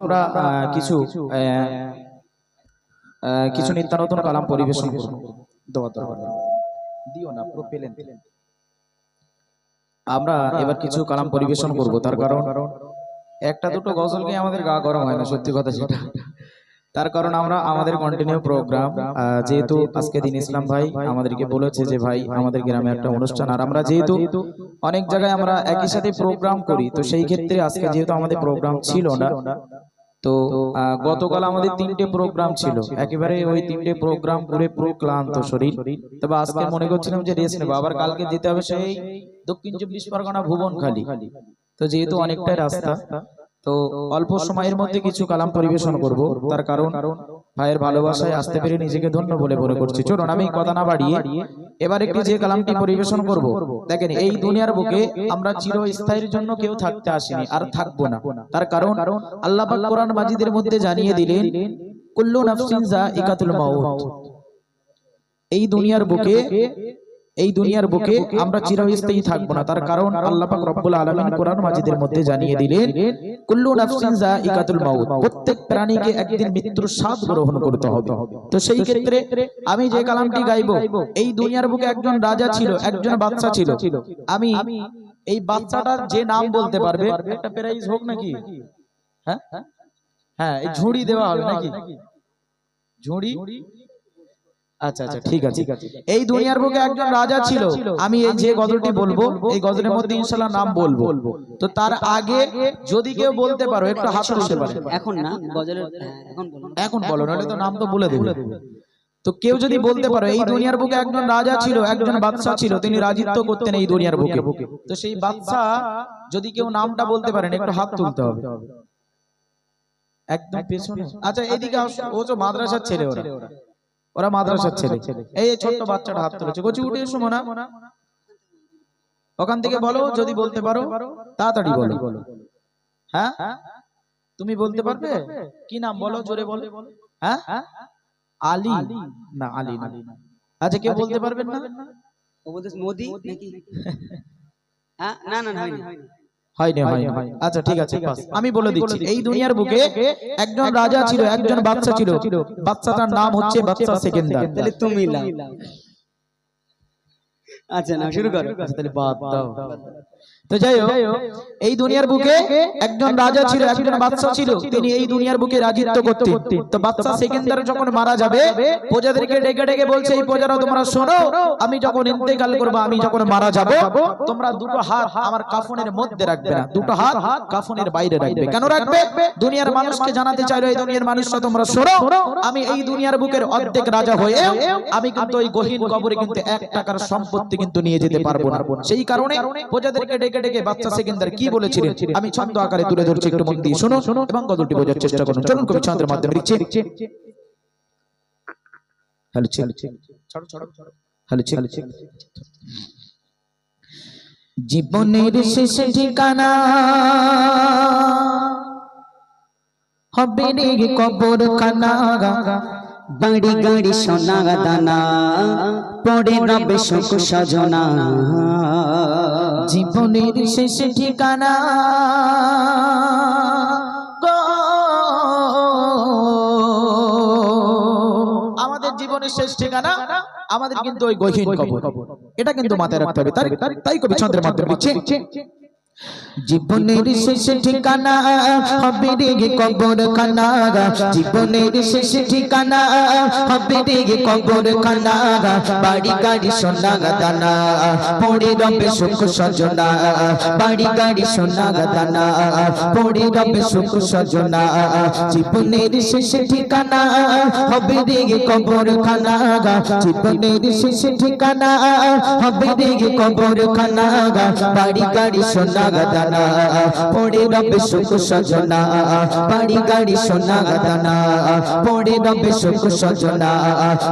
আমরা কিছু কিছু নিত্য নতুন কালাম পরিবেশন করব। দোয়া দরবার দিও না পুরো পেলেন আমরা এবার কিছু কালাম পরিবেশন করব তার কারণ একটা দুটো গজলকে আমাদের গা গরম হয় না সত্যি কথা সেটা তার কারণ আমরা আমাদের কন্টিনিউ প্রোগ্রাম যেহেতু আজকে দিন ইসলাম ভাই আমাদেরকে বলেছে যে ভাই আমাদের গ্রামে একটা অনুষ্ঠান আর আমরা যেহেতু অনেক জায়গায় আমরা একই সাথে প্রোগ্রাম করি তো সেই ক্ষেত্রে আজকে যেহেতু আমাদের প্রোগ্রাম ছিল না তো গতকাল আমাদের তিনটে প্রোগ্রাম ছিল। একেবারে ওই তিনটে প্রোগ্রাম করে পুরো ক্লান্ত শরীর। তবে আজকে মনে করছিলাম যে রেস্ট নেব আবার কালকে যেতে হবে সেই দক্ষিণ চব্বিশ পরগনা ভুবন খালি তো যেহেতু অনেকটাই রাস্তা তো অল্প সময়ের মধ্যে কিছু কালাম পরিবেশন করব। তার কারণ ভাইয়ের ভালোবাসায় আসতে পেরে নিজেকে ধন্য বলে মনে করছি। চলুন আমি কথা না বাড়িয়ে এবার একটি যে কালামটি পরিবেশন করব। দেখেন এই দুনিয়ার বুকে আমরা চিরস্থায়ীর জন্য কেউ থাকতে আসিনি আর থাকব না। তার কারণ আল্লাহ পাক কোরআন মাজিদের মধ্যে জানিয়ে দিলেন কুল্লু নাফসিন ইকাতুল মাউত। এই দুনিয়ার বুকে এই দুনিয়ার বুকে আমরা চিরস্থায়ী থাকব না। তার কারণ আল্লাহ পাক রব্বুল আলামিন কোরআন মাজিদের মধ্যে জানিয়ে দিলেন কুল্লু নাফসিন যায়িকাতুল মাউত। প্রত্যেক প্রাণীকে একদিন মৃত্যুর স্বাদ গ্রহণ করতে হবে। তো সেই ক্ষেত্রে আমি যে কালামটি গাইবো এই দুনিয়ার বুকে একজন রাজা ছিল একজন বাচ্চা ছিল। আমি এই বাচ্চাটার যে নাম বলতে পারবে একটা প্রাইজ হোক নাকি? হ্যাঁ? হ্যাঁ? এই ঝুড়ি দেওয়া হবে নাকি? ঝুড়ি আচ্ছা আচ্ছা ঠিক আছে। এই দুনিয়ার বুকে একজন রাজা ছিল আমি এই যে গজলটি বলব এই গজলের মধ্যে নাম বলব। তো তার আগে যদি কেউ বলতে পারো একটু হাত তুলতে পারে। এখন না গজলের হ্যাঁ, এখন বলুন। এখন বলো নাহলে তো নাম তো বলে দেবে। তো কেউ যদি বলতে পারো এই দুনিয়ার বুকে একজন রাজা ছিল একজন বাদশা ছিল তিনি রাজিত্ব করতেন এই দুনিয়ার বুকে। তো সেই বাদশা যদি কেউ নামটা বলতে পারেন একটু হাত তুলতে হবে। একদম পেছনে আচ্ছা এদিকে ও তো মাদ্রাসার ছেলে ওরা ওরা মাদ্রাসার ছেলে। এই ছোট্ট বাচ্চাটা হাত তুলেছে। কচি উঠে এসো মোনা। ওখান থেকে বলো যদি বলতে পারো তাড়াতাড়ি বলো। হ্যাঁ? তুমি বলতে পারবে? কি নাম বলো জোরে বলো। হ্যাঁ? আলী। না আলী না। আচ্ছা কেউ বলতে পারবেন না? ও বলতেছে মোদি নাকি? হ্যাঁ? না না না হয়নি হয়নি আচ্ছা ঠিক আছে বাস। আমি বলে দিচ্ছি এই দুনিয়ার বুকে একজন রাজা ছিল একজন বাচ্চা ছিল। বাচ্চাটার নাম হচ্ছে বাচ্চা সেকেন্দার। তাহলে তুমি আচ্ছা না শুরু করো। আচ্ছা, তাহলে বাদ দাও। তো যাই হোক এই দুনিয়ার বুকে একজন রাজা ছিল একজন বাদশা ছিল তিনি এই দুনিয়ার বুকে রাজিত্ব করতেন। তো বাদশা সেকেন্দার যখন মারা যাবে প্রজাদেরকে ডেকে ডেকে বলছে এই প্রজারা তোমরা শোনো আমি যখন ইন্তেকাল করব আমি যখন মারা যাব তোমরা দুটো হাত আমার কাফনের মধ্যে রাখবে না দুটো হাত কাফনের বাইরে রাখবে। কেন রাখবে? দুনিয়ার মানুষকে জানাতে চাইলো এই দুনিয়ার মানুষরা তোমরা শোনো আমি এই দুনিয়ার বুকের অর্ধেক রাজা হয়ে আমি কিন্তু ওই গহীন কবরে কিন্তু এক টাকার সম্পত্তি কিন্তু নিয়ে যেতে পারব না সেই কারণে প্রজাদেরকে ডেকে ডেকে বাচ্চা সেকেন্দার কি বলেছিলেন আমি ছন্দ আকারে তুলে ধরছি একটু মন দিয়ে এবং গজলটি বোঝার চেষ্টা করুন চলুন কবি ছন্দের মাধ্যমে লিখছে হ্যালো ছিল হ্যালো ছিল জীবনের শেষ ঠিকানা হবে রে কবর খানা বাড়ি গাড়ি সোনা দানা পড়ে রবে সজনা জীবনের শেষ ঠিকানা। আমাদের জীবনের শেষ ঠিকানা, আমাদের কিন্তু ওই গহীন কবর এটা কিন্তু মাথায় রাখতে হবে তাই কবি চন্দ্রের মাধ্যমে জীবনের শেষ ঠিকানা হবে রে কবর খানা জীবনের শেষ ঠিকানা হবে রে কবর খানা বাড়ি গাড়ি সোনা দানা, পড়ে রবে সুখ সজনা, বাড়ি গাড়ি সোনা দানা, পড়ে রবে সুখ সজনা, জীবনের শেষ ঠিকানা হবে রে কবর খানা জীবনের শেষ ঠিকানা হবে রে কবর খানা বাড়ি গাড়ি সোনা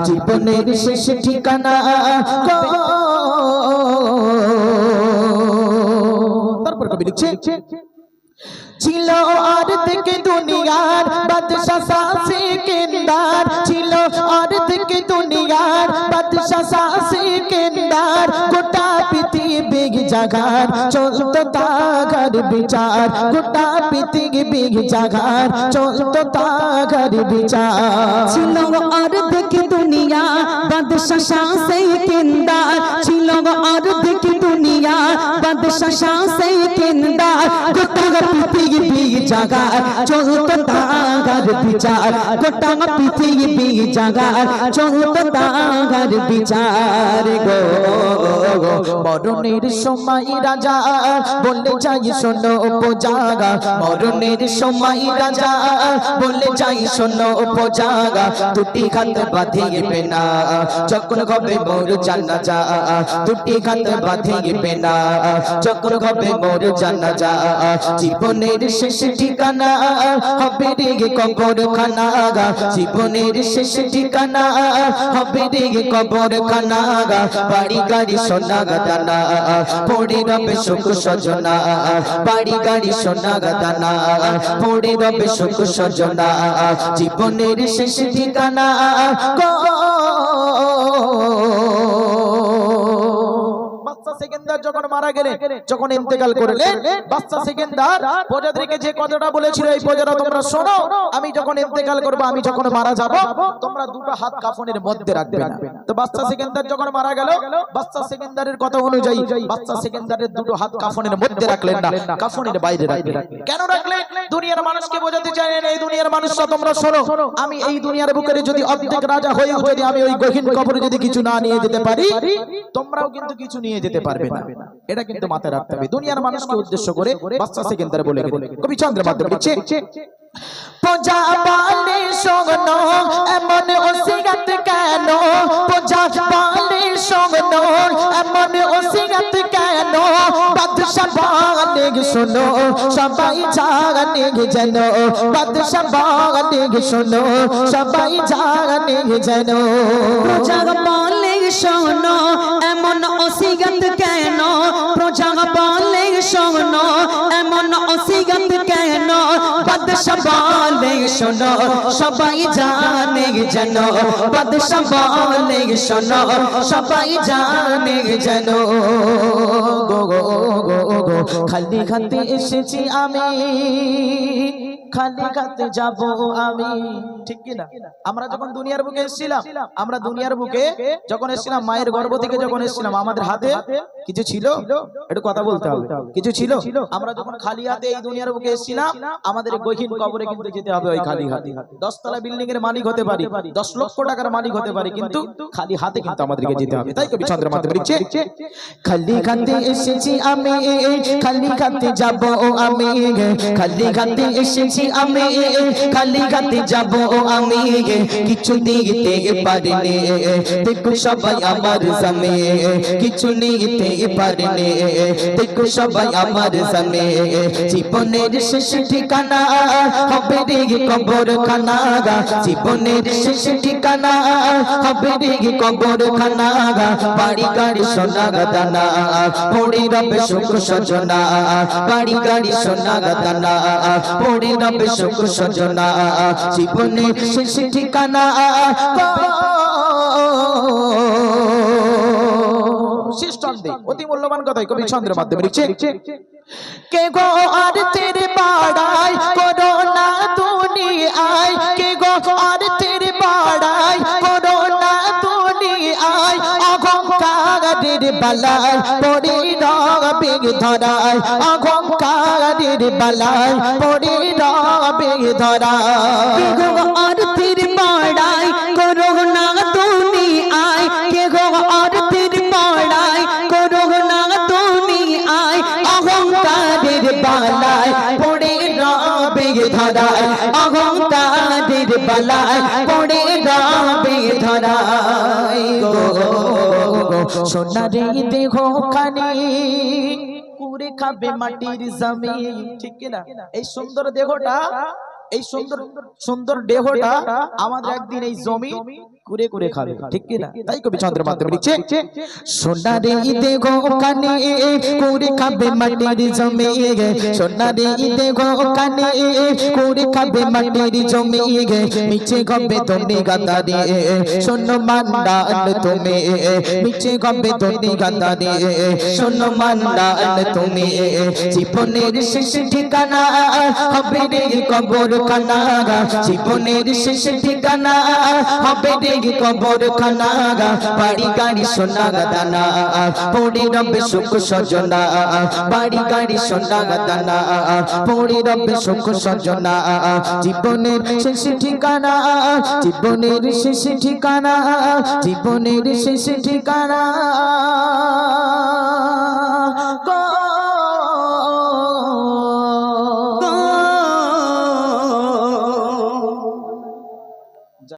জীবনের শেষ ঠিকানা তারপর কবি লিখছে, ছিল আর থেকে দুনিয়ার বাদশা সাসে কেন্দার, ছিল আর থেকে দুনিয়ার জাগার চলত তাগার বিচার। গোটা পৃথিবী জাগার চলত তাগার বিচার। ছিল অর্ধেক দুনিয়া। বাদশা শাসে কেন্দার। ছিল অর্ধেক দুনিয়া। বাদশা শাসে কেন্দার। গোটা পৃথিবী জাগার। চলত তাগার বিচার। গোটা পৃথিবী জাগার। চলত তাগার বিচার গো। মরণের সময় রাজা। বলে যাই শোনো উপজাগা। মরণের সময় রাজা। বলে যাই শোনো উপজাগা। দুটি হাত বাঁধিবে না। যখন হবে মোর জানা যা দুটি হাত বাঁধিবে না। যখন হবে মোর জানা যা জীবনের শেষ ঠিকানা হবে রে কবর খানা জীবনের শেষ ঠিকানা হবে রে কবর খানা বাড়ি গাড়ি সোনা গাদানা, পড়ে রবে সুখ সজনা। বাড়ি গাড়ি সোনা গাদানা, পড়ে রবে সুখ সজনা। জীবনের শেষ ঠিকানা বাচ্চা সেকেন্দার যখন মারা গেলেন যখন ইন্তেকাল করলেন বাচ্চা সেকেন্দার প্রজাদেরকে যে কথাটা বলেছিল এই প্রজারা তোমরা শোনো আমি যখন ইন্তেকাল করব আমি যখন মারা যাব তোমরা দুটো হাত কাফনের মধ্যে রাখবে না। তো বাচ্চা সেকেন্দার যখন মারা গেল বাচ্চা সেকেন্দারের কথা অনুযায়ী বাচ্চা সেকেন্দারের দুটো হাত কাফনের মধ্যে রাখলেন না। কাফনের বাইরে রাখলেন। কেন রাখলেন? দুনিয়ার মানুষকে বোঝাতে চাইলেন এই দুনিয়ার মানুষরা তোমরা শোনো আমি এই দুনিয়ার বুকের যদি অর্ধেক রাজা হয়েও যদি আমি ওই গহীন কবরে যদি কিছু না নিয়ে যেতে পারি তোমরাও কিন্তু কিছু নিয়ে যেতে পারবে না এটা কিন্তু মাথায় রাখতে হবে। দুনিয়ার মানুষকে উদ্দেশ্য করে বাচ্চা সেকেন্দারে বলে কবি চন্দ্র মাধ্যমে লিখছে সবাই জানে যেন। সবাই জানে যেন। শোনো, এমন অসিগত কেন? প্রজাগ বলে শোনো, এমন অসিগত কেন? বাদশা বলে শোনো, সবাই জানে যেন। বাদশা বলে শোনো, সবাই জানে যেন। গো গো গো খালি খাতে এসেছি আমি। খালি খাতে যাব আমি। ঠিক কি না? আমরা যখন দুনিয়ার বুকে এসেছিলাম আমরা দুনিয়ার বুকে যখন এসেছিলাম মায়ের গর্ভ থেকে যখন এসেছিলাম আমাদের হাতে কিছু ছিল? একটু কথা বলতে হবে। কিছু ছিল? আমরা যখন খালি হাতে এই দুনিয়ার বুকে এসেছিলাম আমাদের গহীন কবরে কিন্তু যেতে হবে ওই খালি হাতে। দশতলা বিল্ডিং এর মালিক হতে পারি দশ লক্ষ টাকার মালিক হতে পারি কিন্তু খালি হাতে কিন্তু আমাদেরকে যেতে হবে। তাই কবি চন্দ্র মাধ্যমে লিখছে খালি খাতে এসেছি আমি খালি খাতে যাব আমি খালি খাতে এসেছি আমি, খালি যাব আমি। কিছু দিতে পারিনি। দেখো সবাই আমার সামনে কিছু নিতে পারিনি। দেখো সবাই আমার সামনে জীবনের শেষ ঠিকানা হবে রে কবর খানা জীবনের শেষ ঠিকানা হবে রে কবর খানা বাড়ি গাড়ি সোনা গাদানা, পড়ে রবে সুখ সজনা। বাড়ি গাড়ি সোনা গাদানা, পড়ে রবে সুখ সজনা। জীবনের শেষ ঠিকানা। শেষ চন্দ্রে অতি মূল্যবান কথাই কবি চন্দ্র মাধ্যমে লিখছে। কে গো আর তেরে বাড়াই করোনা দুনিয়ায়? কে গো আর তেরে বাড়াই করোনা দুনিয়ায়? অহংকারের বালায় পড়ে রবে ধরায় অহংকারের বালায় পড়ে রবে ধরায়। গো অর্থের পাড়াই করো না তুমি আয় গো অর্থের পাড়াই করো না তুমি আয় অহংকারের বালায় পড়ে রবে ধরায়। অহংকারের বালায় পড়ে রবে ধরায় গো। সোনারে দেহ খানি কুড়ে খাবে মাটির জমি ঠিক কিনা? এই সুন্দর দেহটা এই সুন্দর সুন্দর দেহটা আমাদের একদিন এই জমি কুরে কুরে খাবে ঠিক কি না তাই কবি চন্দ্রের মাধ্যমে লিখছে সোনারে ঈদে গো কানে করে খাবে মাটির জমে সোনারে ঈদে গো কানে করে খাবে মাটির জমে মিছে গবে তুমি গাদারে শোনো মান্ডাল তুমি মিছে গবে তুমি গাদারে শোনো মান্ডাল তুমি জীবনের শেষ ঠিকানা হবে রে কবর খানা জীবনের শেষ ঠিকানা হবে রে কবর খানা বাড়ি গাড়ি সোনা দানা, পড়ি রবে সুখ সজনা, বাড়ি গাড়ি সোনা দানা, পড়ি রবে সুখ সজনা। জীবনের শেষ ঠিকানা, জীবনের শেষ ঠিকানা, জীবনের শেষ ঠিকানা।